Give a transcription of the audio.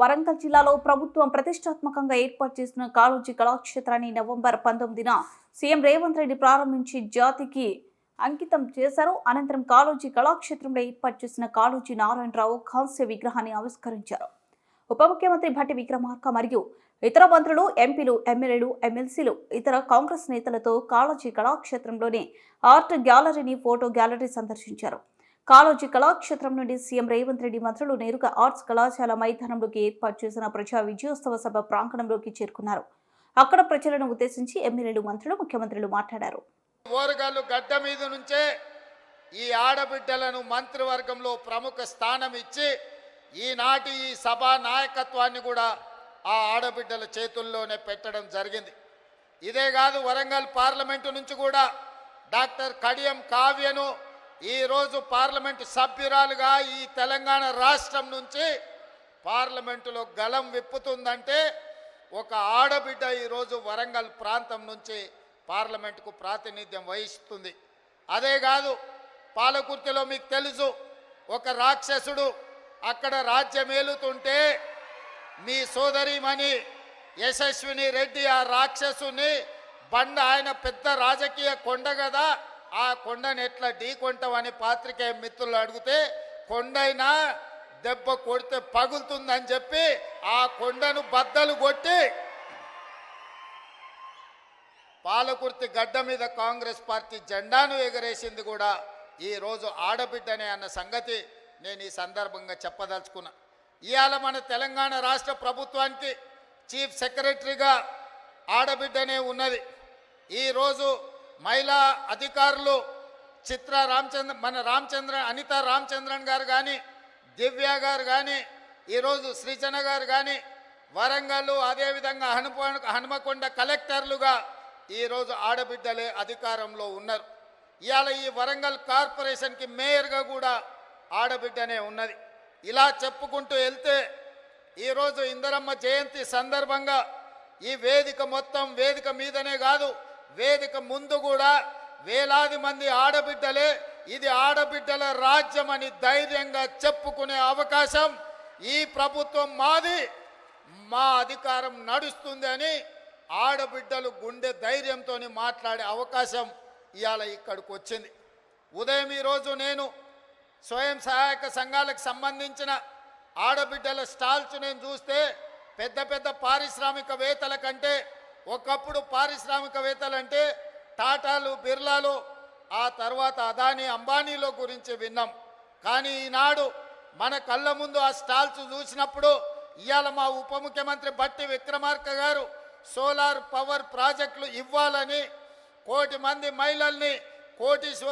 వరంగల్ జిల్లాలో ప్రభుత్వం ప్రతిష్టాత్మకంగా ఏర్పాటు చేసిన కాళోజీ కళాక్షేత్రాన్ని నవంబర్ పంతొమ్మిదిన సీఎం రేవంత్ రెడ్డి ప్రారంభించి జాతికి అంకితం చేశారు. అనంతరం కాళోజీ కళాక్షేత్రంలో ఏర్పాటు చేసిన కాళోజీ నారాయణరావు కాంస్య విగ్రహాన్ని ఆవిష్కరించారు. ఉప ముఖ్యమంత్రి భట్టి విక్రమార్క మరియు ఇతర మంత్రులు ఎంపీలు ఎమ్మెల్యేలు ఎమ్మెల్సీలు ఇతర కాంగ్రెస్ నేతలతో కాళోజీ కళాక్షేత్రంలోని ఆర్ట్ గ్యాలరీని ఫోటో గ్యాలరీ సందర్శించారు. కాళోజీ కళాక్షేత్రం నుండి సీఎం రేవంత్ రెడ్డి మంత్రులు నేరుగా ఆర్ట్స్ కళాశాల మైదానంలోకి ఏర్పాటు చేసిన ప్రజా విజయోత్సవ సభ ప్రాంగణంలోకి చేరుకున్నారు. అక్కడ ప్రజలను ఉద్దేశించి ఎమ్మెల్యేలు మంత్రులు ముఖ్యమంత్రులు మాట్లాడారు. ఓరగాళ్ళు గడ్డ మీద నుంచే ఈ ఆడబిడ్డలను మంత్రివర్గంలో ప్రముఖ స్థానం ఇచ్చి ఈనాటి ఈ సభా నాయకత్వాన్ని కూడా ఆ ఆడబిడ్డల చేతుల్లోనే పెట్టడం జరిగింది. ఇదే కాదు వరంగల్ పార్లమెంటు నుంచి కూడా డాక్టర్ కడియం కావ్యను ఈరోజు పార్లమెంటు సభ్యురాలుగా ఈ తెలంగాణ రాష్ట్రం నుంచి పార్లమెంటులో గలం విప్పుతుందంటే ఒక ఆడబిడ్డ ఈరోజు వరంగల్ ప్రాంతం నుంచి పార్లమెంటుకు ప్రాతినిధ్యం వహిస్తుంది. అదే కాదు పాలకుర్తిలో మీకు తెలుసు ఒక రాక్షసుడు అక్కడ రాజ్యమేలుతుంటే మీ సోదరిమణి యశస్విని రెడ్డి ఆ రాక్షసుని బండ ఆయన పెద్ద రాజకీయ కొండ కదా ఆ కొండని ఎట్లా ఢీకొంటామని పాత్రికేయ మిత్రులు అడిగితే కొండైనా దెబ్బ కొడితే పగులుతుందని చెప్పి ఆ కొండను బద్దలు కొట్టి పాలకుర్తి గడ్డ మీద కాంగ్రెస్ పార్టీ జెండాను ఎగరేసింది కూడా ఈరోజు ఆడబిడ్డనే అన్న సంగతి నేను ఈ సందర్భంగా చెప్పదలుచుకున్నా. ఇవాళ మన తెలంగాణ రాష్ట్ర ప్రభుత్వానికి చీఫ్ సెక్రటరీగా ఆడబిడ్డనే ఉన్నది. ఈరోజు మహిళా అధికారులు చిత్ర రామచంద్ర మన రామచంద్ర అనిత రామచంద్రన్ గారు కానీ దివ్య గారు కానీ ఈరోజు సృజన గారు కానీ వరంగల్ అదేవిధంగా హనుమ హనుమకొండ కలెక్టర్లుగా ఈరోజు ఆడబిడ్డలే అధికారంలో ఉన్నారు. ఇవాళ ఈ వరంగల్ కార్పొరేషన్కి మేయర్గా కూడా ఆడబిడ్డనే ఉన్నది. ఇలా చెప్పుకుంటూ వెళ్తే ఈరోజు ఇందరమ్మ జయంతి సందర్భంగా ఈ వేదిక మొత్తం వేదిక మీదనే కాదు వేదిక ముందు కూడా వేలాది మంది ఆడబిడ్డలే ఇది ఆడబిడ్డల రాజ్యం అని ధైర్యంగా చెప్పుకునే అవకాశం ఈ ప్రభుత్వం మాది మా అధికారం నడుస్తుంది అని ఆడబిడ్డలు గుండె ధైర్యంతో మాట్లాడే అవకాశం ఇవాళ ఇక్కడికి వచ్చింది. ఉదయం ఈరోజు నేను స్వయం సహాయక సంఘాలకు సంబంధించిన ఆడబిడ్డల స్టాల్స్ నేను చూస్తే పెద్ద పెద్ద పారిశ్రామికవేత్తల కంటే ఒకప్పుడు పారిశ్రామికవేత్తలు అంటే టాటాలు బిర్లాలు ఆ తర్వాత అదానీ అంబానీలో గురించి విన్నాం. కానీ ఈనాడు మన కళ్ళ ముందు ఆ స్టాల్స్ చూసినప్పుడు ఇవాళ మా ఉప ముఖ్యమంత్రి బట్టి విక్రమార్క గారు సోలార్ పవర్ ప్రాజెక్టులు ఇవ్వాలని కోటి మంది మహిళల్ని కోటీశ్వర